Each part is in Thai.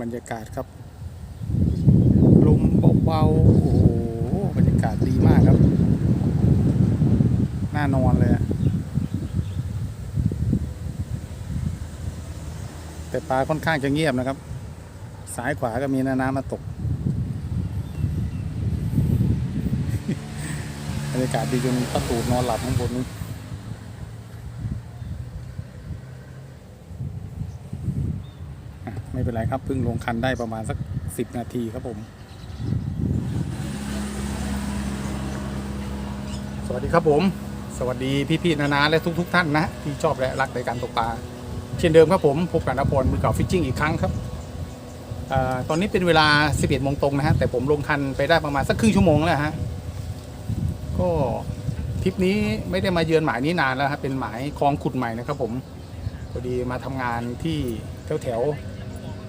บรรยากาศครับ ลมเบาๆ โอ้โห บรรยากาศดีมากครับ น่านอนเลยแต่ปลาค่อนข้างจะเงียบนะครับ ซ้ายขวาก็มีนาน้ำมาตก บรรยากาศดีจนประตูนอนหลับข้างบนนู้นอะไม่ เป็นไรครับเพิ่งลงคันได้ประมาณสักสิบนาทีครับผม สวัสดีครับผม สวัสดีพี่ๆนานาและทุก ๆ ท่านนะ ที่ชอบและรักในการตกปลาเช่นเดิมครับผมพบกับนพรมือเก่าฟิชชิ่งอีกครั้งครับอตอนนี้เป็นเวลา 11โมงตรงนะฮะแต่ผมลงคันไปได้ประมาณสักครึ่งชั่วโมงแล้วฮะก็ทริปนี้ไม่ได้มาเยือนหมายนี้นานแล้วครับเป็นหมายคลองขุดใหม่นะครับผมพอดีมาทำงานที่แถวๆ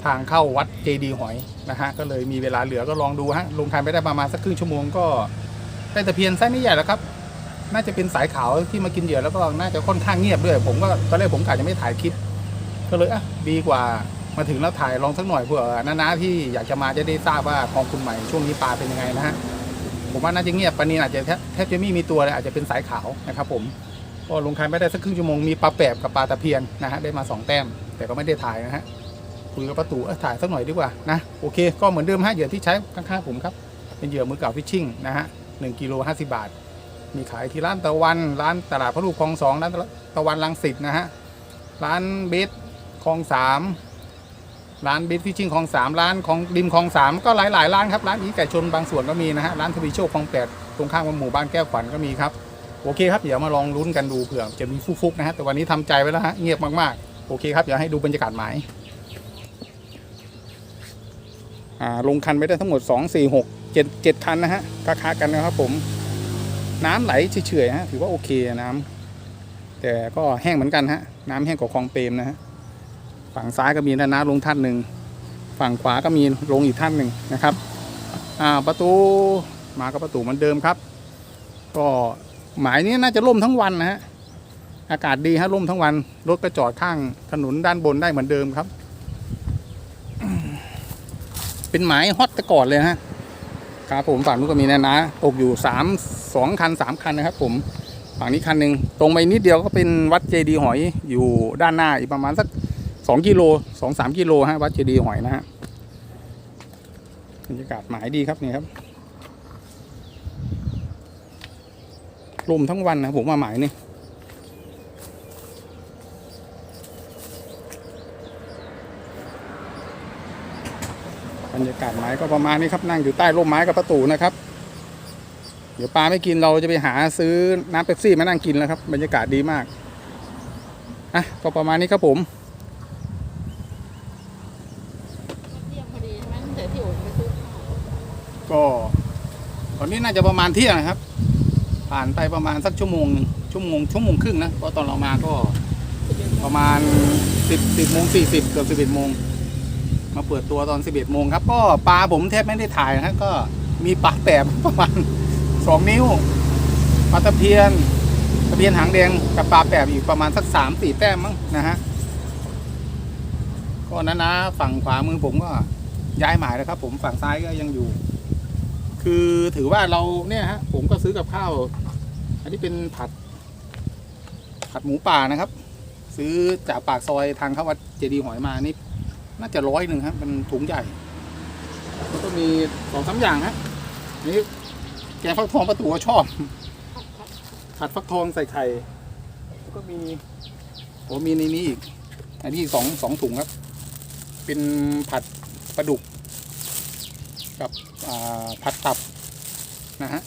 ทางเข้าวัดเจดีหอยนะฮะก็เลยมีเวลาเหลือก็ลองดูฮะลงคันไปได้ประมาณสักครึ่งชั่วโมงก็ได้ตะเพียนไส์ไม่ใหญ่แล้วครับ น่าจะเป็นสายขาวที่มากินเหยื่อแล้วก็น่าจะค่อนข้างเงียบด้วย ผมก็ตอนแรกผมกะจะไม่ถ่ายคลิป ก็เลยอะดีกว่ามาถึงแล้วถ่ายลองสักหน่อยเผื่อน้าๆที่อยากจะมาจะได้ทราบว่าคลองคุณใหม่ช่วงนี้ปลาเป็นยังไงนะฮะผมว่าน่าจะเงียบปลานีอาจจะแทบแทบจะไม่มีตัวเลยอาจจะเป็นสายขาวนะครับ ผมก็ลงคันไม่ได้สักครึ่งชั่วโมงมีปลาแปบกับปลาตะเพียนนะฮะได้มาสองแต้มแต่ก็ไม่ได้ถ่ายนะฮะ คุยกับประตูถ่ายสักหน่อยดีกว่านะโอเคก็เหมือนเดิมฮะเหยื่อที่ใช้ข้างๆผมครับเป็นเหยื่อมือเก่าฟิชชิ่งนะฮะหนึ่งกิโลห้าสิบบาท มีขายที่ร้านตะวัน ร้านตลาดพระลูกคลองสองร้านตะวันลังสิตนะฮะร้านเบสคลองสามร้านเบสฟิชชิ่งคลองสามร้านของริมคลองสามก็หลายหลายๆร้านครับร้านอีไก่ชนบางส่วนก็มีนะฮะร้านทวีโชคคลองแปดตรงข้ามกับหมู่บ้านแก้วขวัญก็มีครับโอเคครับเดี๋ยวมาลองลุ้นกันดูเผื่อจะมีฟุกๆนะฮะแต่วันนี้ทำใจไว้แล้วฮะเงียบมากๆโอเคครับเดี๋ยวให้ดูบรรยากาศหมาย อ่า ลงคันไปได้ทั้งหมด 2 4 6 7 7คันนะฮะค้าๆกันนะครับผม น้ำไหลเฉยๆฮะถือว่าโอเคน้ำแต่ก็แห้งเหมือนกันฮะน้ำแห้งกว่าคลองเปรมนะฮะฝั่งซ้ายก็มีนานาลงท่านหนึ่งฝั่งขวาก็มีลงอีกท่านหนึ่งนะครับประตูมากับประตูเหมือนเดิมครับ ก็หมายนี้น่าจะล่มทั้งวันนะฮะอากาศดีฮะล่มทั้งวันรถก็จอดข้างถนนด้านบนได้เหมือนเดิมครับ เป็นหมายฮอตแต่ก่อนเลยฮะครับผมฝั่งนู้นก็มีนะนะตกอยู่สามสองคันสามคันนะครับ ผมฝั่งนี้คันหนึ่งตรงไปนิดเดียวก็เป็นวัดเจดีย์หอยอยู่ด้านหน้าอีกประมาณสักสองกิโลสองสามกิโลฮะวัดเจดีย์หอยนะฮะบรรยากาศหมายดีครับนี่ครับลมทั้งวันนะผมว่าหมายนี่ รรยากาศหมายก็ประมาณนี้ครับนั่งอยู่ใต้ร่มไม้กับประตูนะครับ เดี๋ยวปลาไม่กินเราจะไปหาซื้อน้ำเป๊ปซี่มานั่งกินแล้วครับ บรรยากาศดีมากอะก็ประมาณนี้ครับผมก็ตอนนี้น่าจะประมาณเที่ยงนะครับ ผ่านไปประมาณสักชั่วโมงชั่วโมงชั่วโมงครึ่งนะเพราะตอนเรามาก็ประมาณสิบสิบโมงสี่สิบเกือบสิบเอ็ดโมง มาเปิดตัวตอนสิบเอ็ดโมงครับ ก็ปลาผมแทบไม่ได้ถ่ายนะฮะก็มีปลาแปบประมาณสองนิ้วปลาตะเพียนตะเพียนหางแดงกับปลาแปบอีกประมาณสักสามสี่แต้มมั้งนะฮะก็นั้นนะฝั่งขวามือผมก็ย้ายหมายแล้วครับ ผมฝั่งซ้ายก็ยังอยู่ คือถือว่าเราเนี่ยฮะผมก็ซื้อกับข้าว อันนี้เป็นผัด ผัดหมูป่านะครับ ซื้อจากปากซอยทางเข้าวัดเจดีย์หอยมานี่ น่าจะร้อยหนึ่งครับเป็นถุงใหญ่แล้วก็มีสองสามอย่างฮะนี่แกงฟักทองประตูก็ชอบ ผัดฟักทองใส่ไข่แล้วก็มีโอ้มีในนี้อีก อันนี้สองสองถุงครับ เป็นผัดปลาดุก กับผัดตับนะฮะ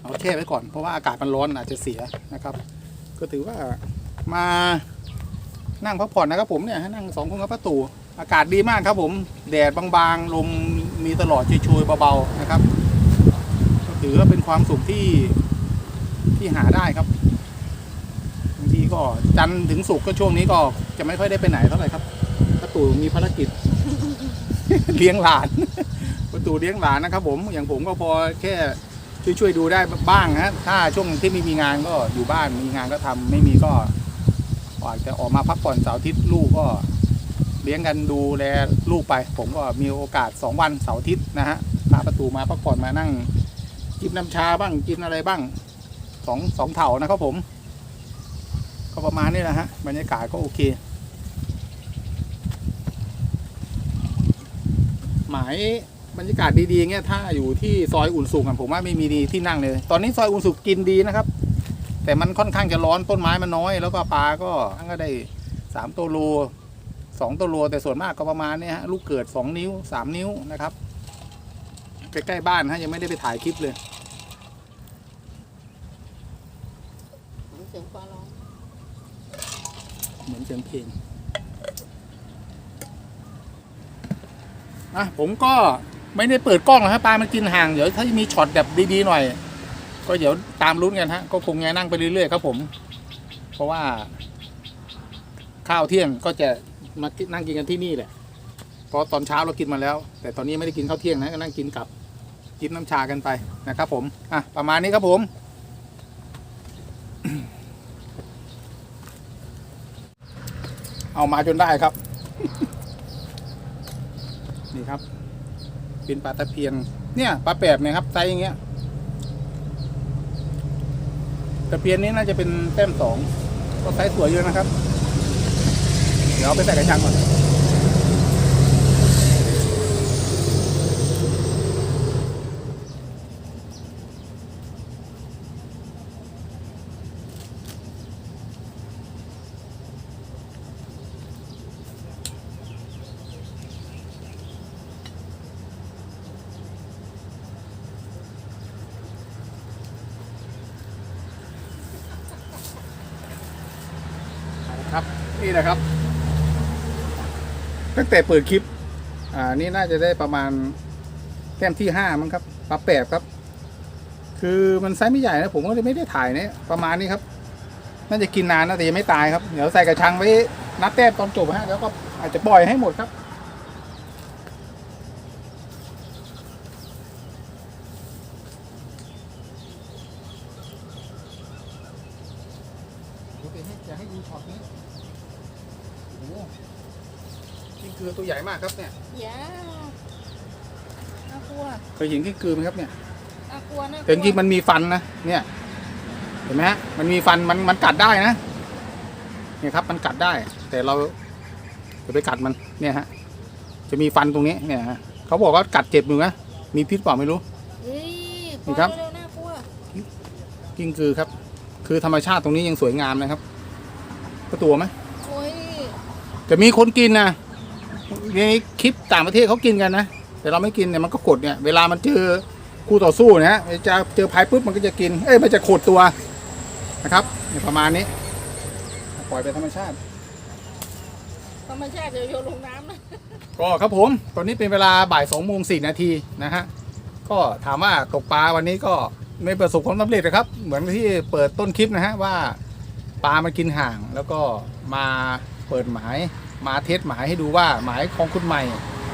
เอาแช่ไว้ก่อนเพราะว่าอากาศมันร้อนอาจจะเสียนะครับ ก็ถือว่ามา นั่งพักผ่อนนะครับผมเนี่ยนั่งสองคนกับประตูอากาศดีมากครับผมแดดบางๆลมมีตลอดช่วยๆเบาๆนะครับก็ถือว่าเป็นความสุขที่ที่หาได้ครับบางทีก็จันถึงศุกก็ช่วงนี้ก็จะไม่ค่อยได้ไปไหนเท่าไหร่ครับประตูมีภารกิจ เลี้ยงหลาน ประตูเลี้ยงหลานนะครับ ผมอย่างผมก็พอแค่ช่วยๆดูได้บ้างนะถ้าช่วงที่ไม่มีงานก็อยู่บ้านมีงานก็ทำไม่มีก็ อาจจะออกมาพักผ่อนเสาร์อาทิตย์ลูกก็เลี้ยงกันดูแลลูกไป ผมก็มีโอกาส 2 วันเสาร์อาทิตย์นะฮะพาประตูมาพักผ่อนมานั่งจิบน้ำชาบ้างกินอะไรบ้างสองสองเถานะครับผม ก็ประมาณนี้แหละฮะบรรยากาศก็โอเค หมายบรรยากาศดีๆเงี้ยถ้าอยู่ที่ซอยอุ่นสุกอะผมว่าไม่มีดีที่นั่งเลย ตอนนี้ซอยอุ่นสุกกินดีนะครับ แต่มันค่อนข้างจะร้อนต้นไม้มันน้อย แล้วก็ปลาก็ก็ได้สามตัวโลสองตัวโลแต่ส่วนมากก็ประมาณเนี้ยฮะลูกเกิดสองนิ้วสามนิ้วนะครับใกล้ๆบ้านฮะยังไม่ได้ไปถ่ายคลิปเลยเสียงฟ้าร้องเหมือนเสียงเพลงอะผมก็ไม่ได้เปิดกล้องหรอกฮะปลามันกินห่างเดี๋ยวถ้ามีช็อตแบบดีๆหน่อย ก็เดี๋ยวตามลุ้นกันฮะก็คงไงนั่งไปเรื่อยๆครับผม เพราะว่าข้าวเที่ยงก็จะมานั่งกินกันที่นี่แหละเพราะตอนเช้าเรากินมาแล้ว แต่ตอนนี้ไม่ได้กินข้าวเที่ยงนะก็นั่งกินกับจิบน้ำชากันไปนะครับ ผมอะประมาณนี้ครับผมเอามาจนได้ครับ นี่ครับ เป็นปลาตะเพียนเนี่ยปลาแปบเนี่ยครับไซส์อย่างเงี้ย แต่เพียนนี้น่าจะเป็นแต้มสองก็ไซส์สวยอยู่นะครับ เดี๋ยวเอาไปใส่กระชังก่อน ครับ นี่นะครับ ตั้งแต่เปิดคลิป อ่านี่น่าจะได้ประมาณแต้มที่ห้ามั้งครับปลาแปบครับ คือมันไซส์ไม่ใหญ่นะ ผมก็เลยไม่ได้ถ่ายเนี่ยประมาณนี้ครับ น่าจะกินนานนะแต่ยังไม่ตายครับ เดี๋ยวใส่กระชังไว้นับแต้มตอนจบฮะแล้วก็อาจจะปล่อยให้หมดครับเดี๋ยวไปให้จะให้ดูช็อตนี้ กิ้งกือตัวใหญ่มากครับเนี่ยยาน่ากลัวเคยเห็นกิ้งกือไหมครับเนี่ยน่ากลัวน่ากลัวแต่จริงๆมันมีฟันนะเนี่ยเห็นไหมฮะมันมีฟันมันมันกัดได้นะเนี่ยครับ มันกัดได้ แต่เราจะไปกัดมันเนี่ยฮะ จะมีฟันตรงนี้เนี่ยฮะเขาบอกว่ากัดเจ็บอยู่นะมีพิษเปล่าไม่รู้ เฮ้ยนี่ครับปล่อยเร็วๆน่ากลัวกิ้งกือครับ คือธรรมชาติตรงนี้ยังสวยงามนะครับก็ตัวไหมโอ้ย จะมีคนกินนะในคลิปต่างประเทศเขากินกันนะแต่เราไม่กินเนี่ยมันก็กดเนี่ยเวลามันเจอคู่ต่อสู้เนะฮะจะเจอภัยปุ๊บมันก็จะกิน เอ้ยมันจะขดตัวนะครับเนี่ยประมาณนี้ ปล่อยไปนธรรมชาติ ธรรมชาติเดี๋ยวโยนลงน้ำนะก็ครับผมตอนนี้เป็นเวลาบ่ายสองโมงสี่นาทีนะฮะก็ถามว่าตกปลาวันนี้ก็ไม่ประสบความสำเร็จนะครับ เหมือนที่เปิดต้นคลิปนะฮะว่าปลามันกินห่างแล้วก็มา เปิดหมายมาเทสหมายให้ดูว่าหมายของคุณใหม่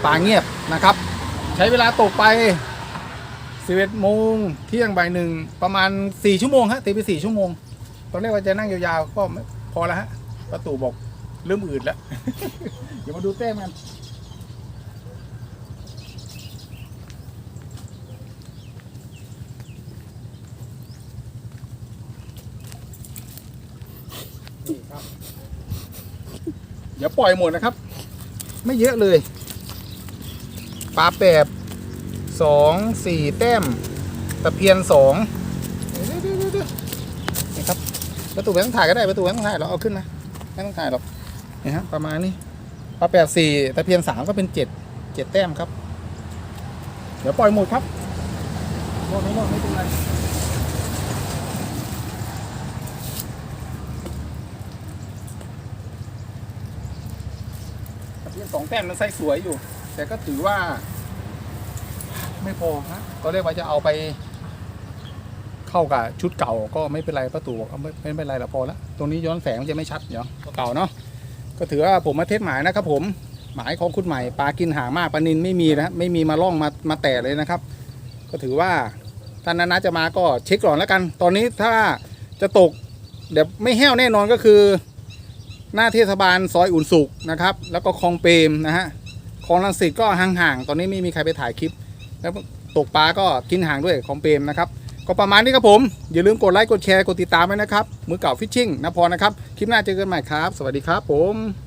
ปลาเงียบนะครับ ใช้เวลาตกไป 11โมงเที่ยงบ่ายหนึ่งประมาณ 4 ชั่วโมงฮะตีไป4ชั่วโมง ตอนแรกว่าจะนั่งยาวๆก็พอแล้วฮะประตูบอกเริ่มอืดแล้ว เดี๋ยวมาดูแต้มกันครับ เดี๋ยว ปล่อยหมดนะครับ ไม่เยอะเลยปลาแปบสองสี่แต้ม ตะเพียนสองนี่ครับประตูไม่ต้องถ่ายก็ได้ประตูไม่ต้องถ่ายเราเอาขึ้นนะไม่ต้องถ่ายหรอกนี่ฮะประมาณนี้ปลาแปบสี่ตะเพียนสามก็เป็นเจ็ดเจ็ดแต้มครับ เดี๋ยวปล่อยหมดครับหมดไม่หมดไม่เป็นไร ตะเพียน สองแต้มนั้นไส์สวยอยู่ แต่ก็ถือว่า ไม่พอฮะตอนแรกว่าจะเอาไป เข้ากับชุดเก่าก็ไม่เป็นไรประตูบอกเอาไม่ไม่เป็นไรละพอละตรงนี้ย้อนแสงมันจะไม่ชัดเดี๋ยวเก่าเนาะก็ถือว่าผมมาเทสหมายนะครับผมหมายของคุณใหม่ปลากินหางมากปลานินไม่มีนะไม่มีมาล่องมามาแตะเลยนะครับ ก็ถือว่าท่านนั้นจะมาก็เช็คก่อนแล้วกัน ตอนนี้ถ้าจะตกเดี๋ยวไม่แห้วแน่นอนก็คือ หน้าเทศบาลซอยอุ่นสุขนะครับ แล้วก็คลองเปรมนะฮะคลองลังสิตก็ห่างๆตอนนี้ไม่มีใครไปถ่ายคลิป แล้วตกปลาก็กินห่างด้วยคลองเปรมนะครับก็ประมาณนี้ครับผม อย่าลืมกดไลค์กดแชร์กดติดตามไว้นะครับ มือเก่าฟิชชิ่งนพรนะครับ คลิปหน้าเจอกันใหม่ครับ สวัสดีครับผม